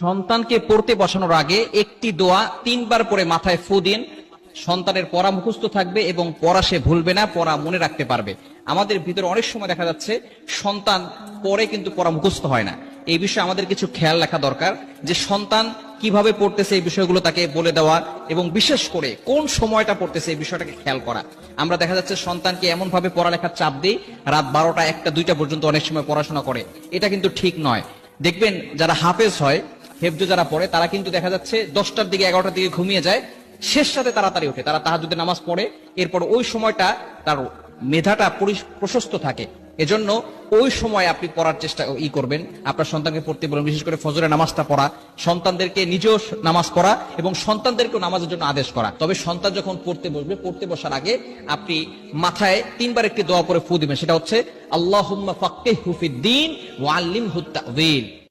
সন্তানকে পড়তে বসানোর আগে একটি দোয়া তিনবার করে মাথায় ফু দিন। সন্তানের পড়া মুখস্থ থাকবে এবং পড়া সে ভুলবে না, পড়া মনে রাখতে পারবে। আমাদের ভিতরে অনেক সময় দেখা যাচ্ছে, সন্তান পরে কিন্তু পড়া মুখস্থ হয় না। এই বিষয়ে আমাদের কিছু খেয়াল রাখা দরকার যে সন্তান কীভাবে পড়তেছে এই বিষয়গুলো তাকে বলে দেওয়া এবং বিশেষ করে কোন সময়টা পড়তেছে এই বিষয়টাকে খেয়াল করা। আমরা দেখা যাচ্ছে সন্তানকে এমন ভাবে পড়ালেখার চাপ দিই, রাত বারোটা, একটা, দুইটা পর্যন্ত অনেক সময় পড়াশোনা করে। এটা কিন্তু ঠিক নয়। দেখবেন যারা হাফেজ হয় হেফজ যারা পড়ে, তারা কিন্তু দেখা যাচ্ছে দশটার দিকে, এগারোটার দিকে ঘুমিয়ে যায়। শেষ সাথে তাড়াতাড়ি ওঠে, তারা তাহাজুদের নামাজ পড়ে। এরপর ওই সময়টা তার মেধাটা প্রশস্ত থাকে। এজন্য ওই সময় আপনি পড়ার চেষ্টা ই করবেন। আপনার সন্তানকে পড়তে বলুন, বিশেষ করে ফজরের নামাজটা পড়া। সন্তানদেরকে নিজেও নামাজ পড়া এবং সন্তানদেরকেও নামাজের জন্য আদেশ করা। তবে সন্তান যখন পড়তে বসবে, পড়তে বসার আগে আপনি মাথায় তিনবার একটি দোয়া করে ফু দিবেন। সেটা হচ্ছে আল্লাহ ফাক্কিহু হুফিদ্দিন ওয়া আল্লিমহু তা'ওয়ীল